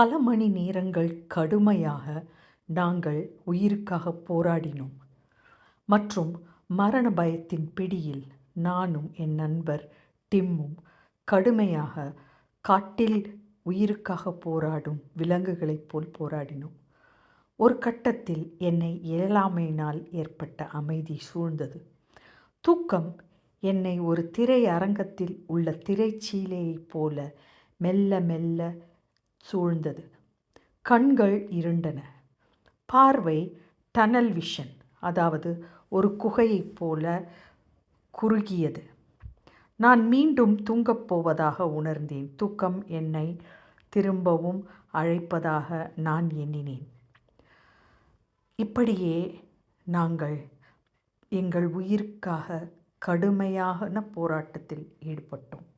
பல மணி நேரங்கள் கடுமையாக நாங்கள் உயிருக்காக போராடினோம். மற்றும் மரண பயத்தின் பிடியில் நானும் என் நண்பர் டிம்மும் கடுமையாக காட்டில் உயிருக்காக போராடும் விலங்குகளைப் போல் போராடினோம். ஒரு கட்டத்தில் என்னை இயலாமையினால் ஏற்பட்ட அமைதி சூழ்ந்தது. தூக்கம் என்னை ஒரு திரை அரங்கத்தில் உள்ள திரைச்சீலையைப் போல மெல்ல மெல்ல சூழ்ந்தது. கண்கள் இருண்டன. பார்வை டனல் விஷன் அதாவது ஒரு குகையைப் போல குறுகியது. நான் மீண்டும் தூங்கப் போவதாக உணர்ந்தேன். தூக்கம் என்னை திரும்பவும் அழைப்பதாக நான் எண்ணினேன். இப்படியே நாங்கள் எங்கள் உயிருக்காக கடுமையான போராட்டத்தில் ஈடுபட்டோம்.